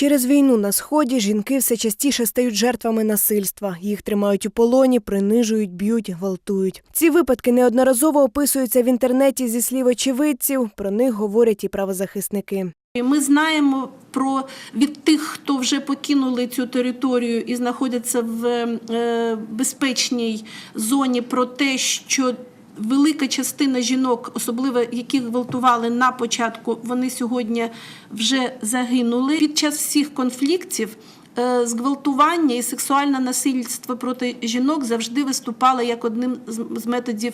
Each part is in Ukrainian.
Через війну на сході жінки все частіше стають жертвами насильства. Їх тримають у полоні, принижують, б'ють, гвалтують. Ці випадки неодноразово описуються в інтернеті зі слів очевидців. Про них говорять і правозахисники. Ми знаємо про від тих, хто вже покинули цю територію і знаходяться в е, безпечній зоні, про те, що велика частина жінок, особливо яких гвалтували на початку, вони сьогодні вже загинули. Під час всіх конфліктів е, зґвалтування і сексуальне насильство проти жінок завжди виступало як одним з- методів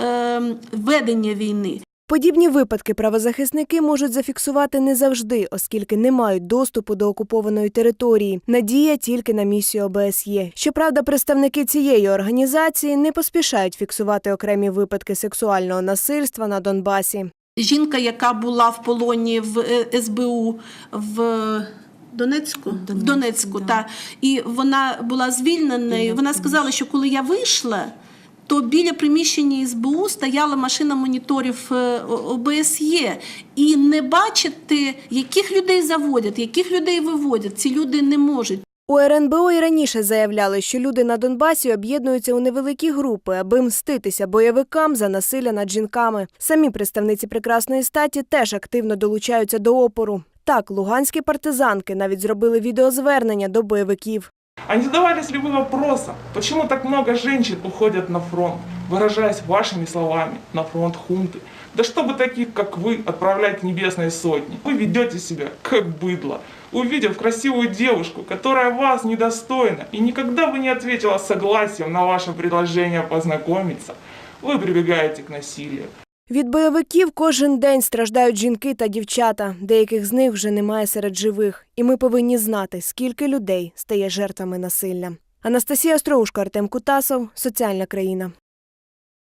е, ведення війни. Подібні випадки правозахисники можуть зафіксувати не завжди, оскільки не мають доступу до окупованої території. Надія тільки на місію ОБСЄ. Щоправда, представники цієї організації не поспішають фіксувати окремі випадки сексуального насильства на Донбасі. Жінка, яка була в полоні в е, СБУ в Донецьку, в Донецьку, та і вона була звільнена. і Вона сказала, що коли я вийшла. То біля приміщення СБУ стояла машина моніторів е, ОБСЄ, і не бачити, яких людей заводять, яких людей виводять. Ці люди не можуть. У РНБО і раніше заявляли, що люди на Донбасі об'єднуються у невеликі групи, аби мститися бойовикам за насилля над жінками. Самі представниці прекрасної статі теж активно долучаються до опору. Так, луганські партизанки навіть зробили відеозвернення до бойовиків. Не задавались ли вы вопросом, почему так много женщин уходят на фронт, выражаясь вашими словами, на фронт хунты? Да чтобы таких, как вы, отправлять к небесной сотни. Вы ведете себя, как быдло. Увидев красивую девушку, которая вас недостойна, и никогда бы не ответила согласием на ваше предложение познакомиться, вы прибегаете к насилию. Від бойовиків кожен день страждають жінки та дівчата. Деяких з них вже немає серед живих. І ми повинні знати, скільки людей стає жертвами насилля. Анастасія Остроушко, Артем Кутасов, Соціальна країна.